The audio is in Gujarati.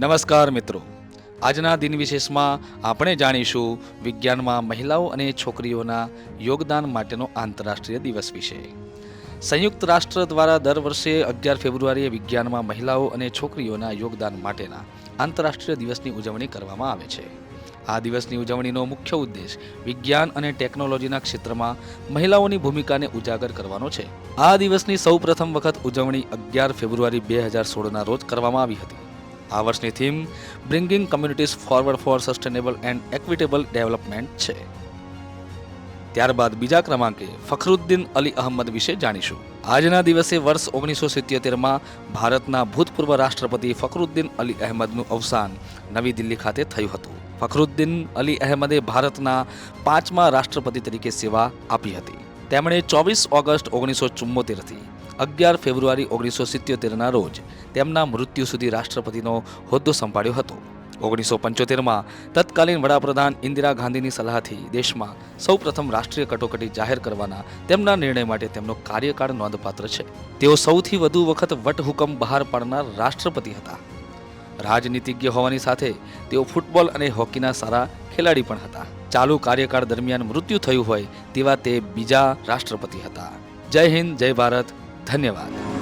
નમસ્કાર મિત્રો. આજના દિન વિશેષમાં આપણે જાણીશું વિજ્ઞાનમાં મહિલાઓ અને છોકરીઓના યોગદાન માટેનો આંતરરાષ્ટ્રીય દિવસ વિશે. સંયુક્ત રાષ્ટ્ર દ્વારા દર વર્ષે અગિયાર ફેબ્રુઆરીએ વિજ્ઞાનમાં મહિલાઓ અને છોકરીઓના યોગદાન માટેના આંતરરાષ્ટ્રીય દિવસની ઉજવણી કરવામાં આવે છે. આ દિવસની ઉજવણીનો મુખ્ય ઉદ્દેશ વિજ્ઞાન અને ટેકનોલોજીના ક્ષેત્રમાં મહિલાઓની ભૂમિકાને ઉજાગર કરવાનો છે. આ દિવસની સૌ પ્રથમ વખત ઉજવણી અગિયાર ફેબ્રુઆરી બે હજાર સોળના રોજ કરવામાં આવી હતી. આ વર્ષની theme bringing communities forward for sustainable and equitable development છે. ત્યારબાદ બીજા ક્રમાંકે ફખરુદ્દીન અલી અહમદ વિશે જાણીશું. આજના દિવસે વર્ષ ઓગણીસો સિત્યોતેરમાં ભારતના ભૂતપૂર્વ રાષ્ટ્રપતિ ફખરુદ્દીન અલી અહેમદનું અવસાન નવી દિલ્હી ખાતે થયું હતું. ફખરુદ્દીન અલી અહેમદે ભારતના પાંચમા રાષ્ટ્રપતિ તરીકે સેવા આપી હતી. તેમણે ચોવીસ ઓગસ્ટ ઓગણીસો ચુમ્મોતેરથી અગિયાર ફેબ્રુઆરી ઓગણીસો સિત્યોતેરના રોજ તેમના મૃત્યુ સુધી રાષ્ટ્રપતિનો હોદ્દો સંભાળ્યો હતો. ઓગણીસો પંચોતેરમાં તત્કાલીન વડાપ્રધાન ઇન્દિરા ગાંધીની સલાહથી દેશમાં સૌપ્રથમ રાષ્ટ્રીય કટોકટી જાહેર કરવાના તેમના નિર્ણય માટે તેમનો કાર્યકાળ નોંધપાત્ર છે. તેઓ સૌથી વધુ વખત વટહુકમ બહાર પાડનાર રાષ્ટ્રપતિ હતા. રાજનીતિજ્ઞ હોવાની સાથે તેઓ ફૂટબોલ અને હોકીના સારા ખેલાડી પણ હતા. ચાલુ કાર્યકાળ દરમિયાન મૃત્યુ થયું હોય તેવા તે બીજા રાષ્ટ્રપતિ હતા. જય હિન્દ, જય ભારત, ધન્યવાદ.